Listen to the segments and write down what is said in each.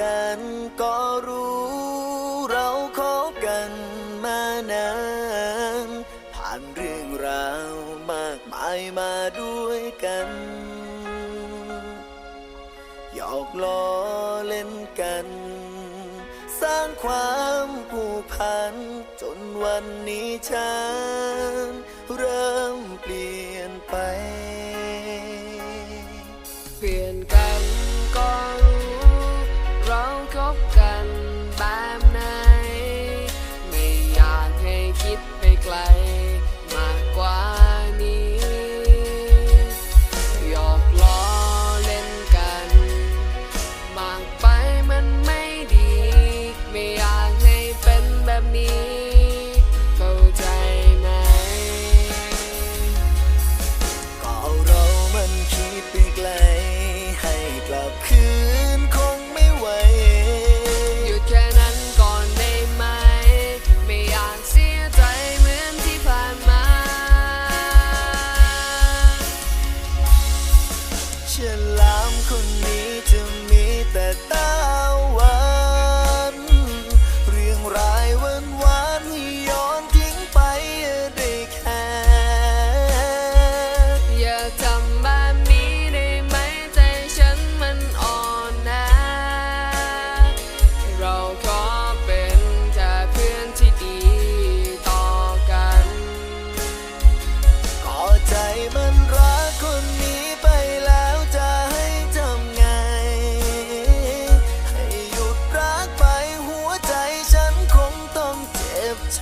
กันก็รู้ เราคบกันมานาน ผ่านเรื่องราวมากมายมาด้วยกันหยอกล้อเล่นกัน สร้างความผูกพัน จนวันนี้ฉันเริ่มเปลี่ยนไป เปลี่ยน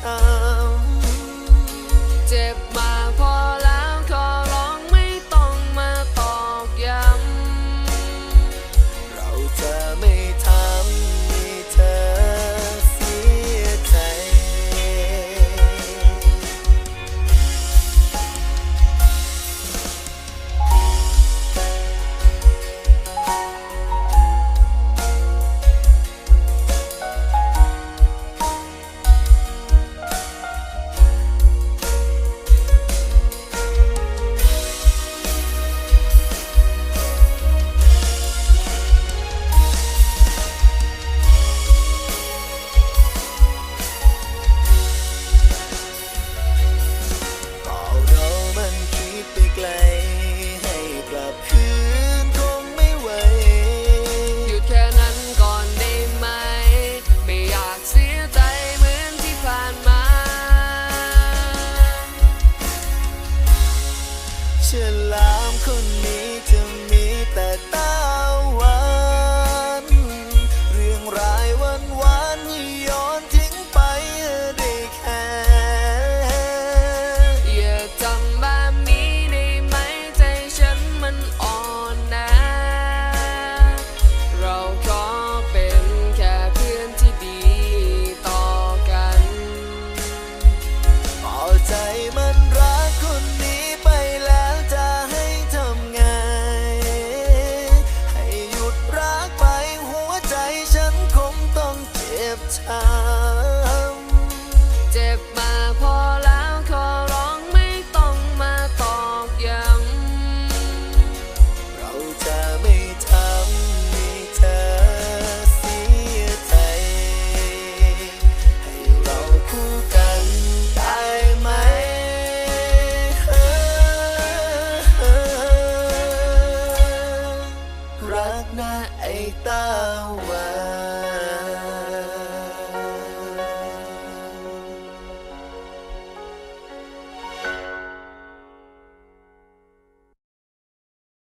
ช้ำเจ็บ